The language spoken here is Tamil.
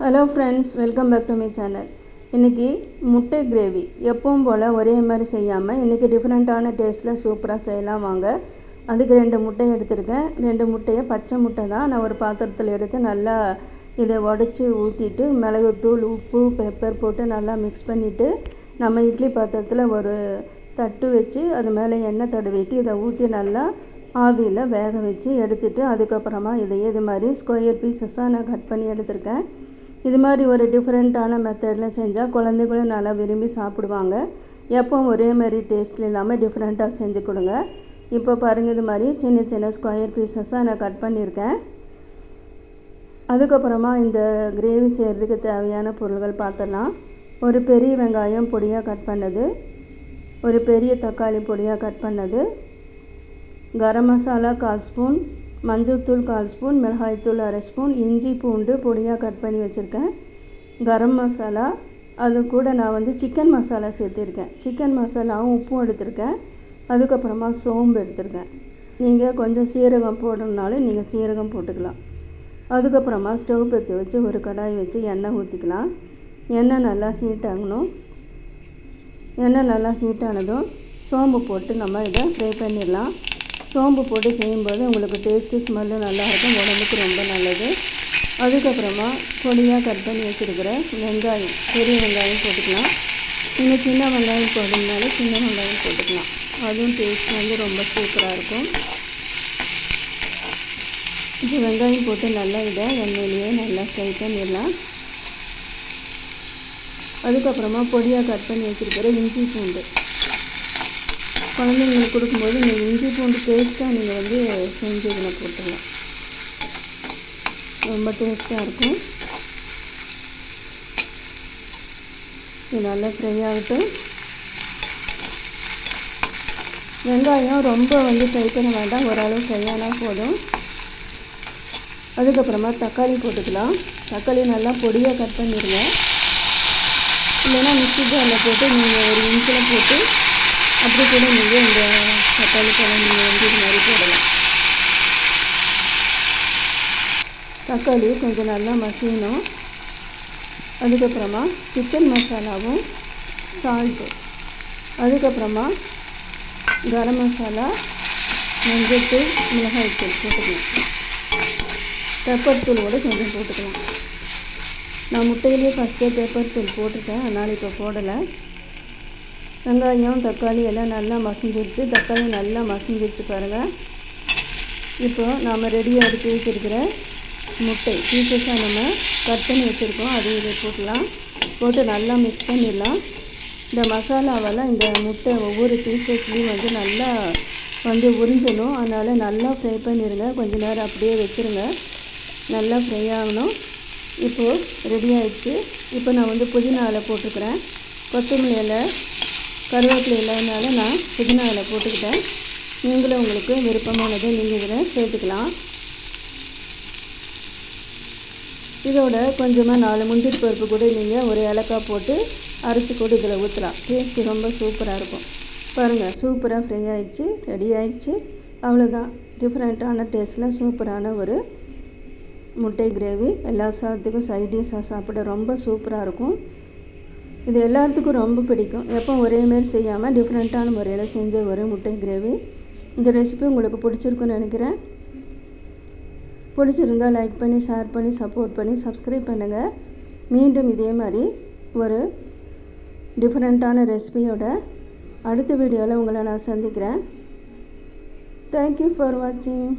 Hello friends welcome back to my channel இன்றைக்கி முட்டை கிரேவி எப்பவும் போல் ஒரே மாதிரி செய்யாமல் இன்றைக்கி டிஃப்ரெண்ட்டான டேஸ்ட்டில் சூப்பராக செய்யலாம் வாங்க. அதுக்கு ரெண்டு முட்டை எடுத்திருக்கேன். ரெண்டு முட்டையை பச்சை முட்டை தான். நான் ஒரு பாத்திரத்தில் எடுத்து நல்லா இதை உடச்சி ஊற்றிட்டு மிளகுத்தூள் உப்பு பெப்பர் போட்டு நல்லா மிக்ஸ் பண்ணிவிட்டு நம்ம இட்லி பாத்திரத்தில் ஒரு தட்டு வச்சு அது மேலே எண்ணெய் தடவிட்டு இதை ஊற்றி நல்லா ஆவியில் வேக வச்சு எடுத்துட்டு அதுக்கப்புறமா இதை இது மாதிரி ஸ்கொயர் பீசஸாக நான் கட் பண்ணி எடுத்திருக்கேன். இது மாதிரி ஒரு டிஃப்ரெண்ட்டான மெத்தடில் செஞ்சால் குழந்தைகளும் நல்லா விரும்பி சாப்பிடுவாங்க. எப்பவும் ஒரே மாதிரி டேஸ்ட்டில் இல்லாமல் டிஃப்ரெண்ட்டாக செஞ்சு கொடுங்க. இப்போ பாருங்கள் இது மாதிரி சின்ன சின்ன ஸ்கொயர் பீசஸாக நான் கட் பண்ணியிருக்கேன். அதுக்கப்புறமா இந்த கிரேவி செய்கிறதுக்கு தேவையான பொருள்கள் பார்த்துடலாம் ஒரு பெரிய வெங்காயம் பொடியாக கட் பண்ணது. ஒரு பெரிய தக்காளி பொடியாக கட் பண்ணது. கரம் மசாலா கால் ஸ்பூன். மஞ்சள்தூள் கால் ஸ்பூன் மிளகாய்த்தூள் அரை ஸ்பூன் இஞ்சி பூண்டு பொடியாக கட் பண்ணி வச்சுருக்கேன். கரம் மசாலா அது கூட நான் வந்து சிக்கன் மசாலா சேர்த்துருக்கேன். சிக்கன் மசாலாவும் உப்பும் எடுத்திருக்கேன். அதுக்கப்புறமா சோம்பு எடுத்திருக்கேன். நீங்கள் கொஞ்சம் சீரகம் போடணுனாலும் நீங்கள் சீரகம் போட்டுக்கலாம். அதுக்கப்புறமா ஸ்டவ் பற்றி வச்சு ஒரு கடாய் வச்சு எண்ணெய் ஊற்றிக்கலாம் எண்ணெய் நல்லா ஹீட் ஆகணும். எண்ணெய் நல்லா ஹீட் ஆனதும் சோம்பு போட்டு நம்ம இதை ஃப்ரை பண்ணிடலாம். சோம்பு போட்டு செய்யும்போது உங்களுக்கு டேஸ்ட்டு ஸ்மெல்லு நல்லாயிருக்கும் உடம்புக்கு ரொம்ப நல்லது. அதுக்கப்புறமா பொடியாக கட் பண்ணி வச்சுருக்கிற வெங்காயம் பெரிய வெங்காயம் போட்டுக்கலாம். நீங்கள் சின்ன வெங்காயம் போடுறதுனால சின்ன வெங்காயம் போட்டுக்கலாம். அதுவும் டேஸ்ட் வந்து ரொம்ப சூப்பராக இருக்கும். இப்போ வெங்காயம் போட்டு நல்லா இதை எண்ணெயிலேயே நல்லா ஃப்ரை பண்ணிடலாம். அதுக்கப்புறமா பொடியாக கட் பண்ணி வச்சுருக்கிற இஞ்சி பூண்டு. குழந்தைங்களுக்கு கொடுக்கும்போது இந்த இஞ்சி பூண்டு டேஸ்ட்டாக நீங்கள் வந்து செஞ்சு இதில் போட்டுடலாம். ரொம்ப டேஸ்ட்டாக இருக்கும். இது நல்லா ஃப்ரை ஆகட்டும். வெங்காயம் ரொம்ப வந்து ஃப்ரை பண்ண வேண்டாம். ஓரளவு ஃப்ரை ஆனால் போதும். அதுக்கப்புறமா தக்காளி போட்டுக்கலாம். தக்காளி நல்லா பொடியாக கட் பண்ணிடுங்க இல்லைன்னா மிக்சி ஜாரில் போட்டு நீங்கள் ஒரு இன்ச்சில் போட்டு அப்படி கூட நீங்கள் இந்த தக்காளி பழம் நீங்கள் வந்து இது மாதிரி போடலாம். தக்காளி கொஞ்சம் நல்லா மசியணும். அதுக்கப்புறமா சிக்கன் மசாலாவும் சால்ட்டு அதுக்கப்புறமா கரம் மசாலா மஞ்சத்தூள் மிளகாய்த்தூள் போட்டுக்கலாம். பெப்பர் தூள் கூட கொஞ்சம் போட்டுக்கலாம். நான் முட்டையிலேயே ஃபஸ்ட்டே பெப்பர் தூள் போட்டுட்டேன் அதனால் இப்போ போடலை. வெங்காயம் தக்காளி எல்லாம் நல்லா மசிஞ்சிருச்சு. தக்காளி நல்லா மசிஞ்சிருச்சு பாருங்கள் இப்போ நாம் ரெடியாக எடுத்து வச்சுருக்கிற முட்டை. பீசஸாக நம்ம கட் பண்ணி வச்சுருக்கோம். அது இதை போட்டலாம். போட்டு நல்லா மிக்ஸ் பண்ணிடலாம். இந்த மசாலாவெல்லாம் இந்த முட்டை ஒவ்வொரு பீசஸ்லேயும் வந்து நல்லா வந்து உறிஞ்சணும். அதனால் நல்லா ஃப்ரை பண்ணிடுங்க கொஞ்ச நேரம் அப்படியே வச்சுருங்க. நல்லா ஃப்ரை ஆகணும். இப்போது ரெடி ஆயிடுச்சு. இப்போ நான் வந்து புதினா இலை போட்டுக்கிறேன் கொத்தமல்லி இலை கருவேப்பிலை இல்லாதனால நான் புதினா இலை போட்டுக்கிட்டேன். நீங்களும் உங்களுக்கு விருப்பமானதை நீங்கள் இதில் சேர்த்துக்கலாம். இதோட கொஞ்சமாக நாலு முந்திரி பருப்பு கூட நீங்கள் ஒரு ஏலக்காய் போட்டு அரைச்சி கூட இதில் ஊற்றலாம் டேஸ்ட்டு ரொம்ப சூப்பராக இருக்கும். பாருங்கள் சூப்பராக ஃப்ரை ஆயிடுச்சு ரெடி ஆயிடுச்சு. அவ்வளோதான் டிஃப்ரெண்ட்டான டேஸ்ட்டில் சூப்பரான ஒரு முட்டை கிரேவி எல்லா சாதத்துக்கும் சைடிஷாக சாப்பிட ரொம்ப சூப்பராக இருக்கும். இது எல்லாத்துக்கும் ரொம்ப பிடிக்கும். எப்போ ஒரே மாரி செய்யாமல் டிஃப்ரெண்ட்டான முறையில் செஞ்ச ஒரு முட்டை கிரேவி இந்த ரெசிபி உங்களுக்கு பிடிச்சிருக்குன்னு நினைக்கிறேன். பிடிச்சிருந்தால் லைக் பண்ணி ஷேர் பண்ணி சப்போர்ட் பண்ணி சப்ஸ்கிரைப் பண்ணுங்கள் மீண்டும் இதே மாதிரி ஒரு டிஃப்ரெண்ட்டான ரெசிபியோட அடுத்த வீடியோவில் உங்களை நான் சந்திக்கிறேன். தேங்க்யூ ஃபார் வாட்சிங்